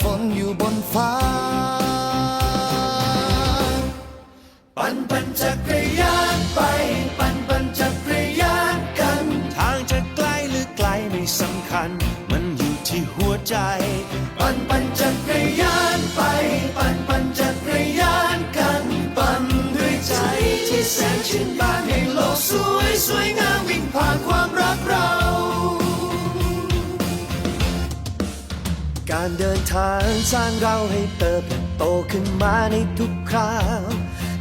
ฝนอยู่บนฟ้า ปั่นปั่นจักรยานไป ปั่นปั่นจักรยานกัน ทางจะไกลหรือไกลไม่สำคัญ มันอยู่ที่หัวใจ ปั่นปั่นจักรยานไป ปั่นปั่นจักรยานกัน ปั่นด้วยใจที่แสนชื่นบานให้โลกสวยสวยงามวิ่งผ่านความรักเรา การเดินทางสร้างเราให้เติบโตขึ้นมาในทุกคราว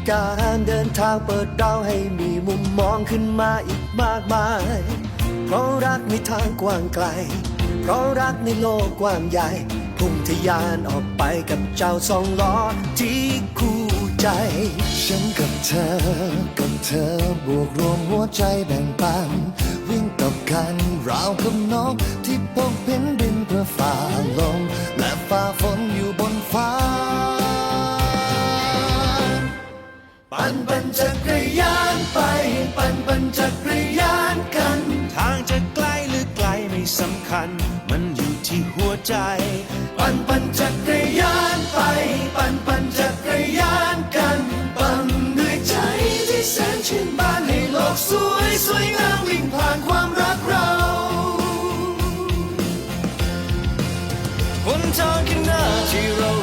การเดินทางเปิดเราให้มีมุมมองขึ้นมาอีกมากมาย เพราะรักในทางกว้างไกล เพราะรักในโลกกว้างใหญ่ พุ่งทะยานออกไปกับเจ้าสองล้อที่คู่ใจ ฉันกับเธอ กับเธอบวกรวมหัวใจแบ่งปันวิ่งตบกันราวกับนกที่พบเห็น ปั่นปั่นจักรยานไป ปั่นปั่นจักรยานกัน ทางจะไกลหรือไกลไม่สำคัญ มันอยู่ที่หัวใจ ปั่นปั่นจักรยานไป ปั่นปั่นจักรยานกัน ปั่นด้วยใจที่แสนชื่นบานให้โลกสวยสวยงามวิ่งผ่านความรักเราหนทางข้างหน้าที่เรา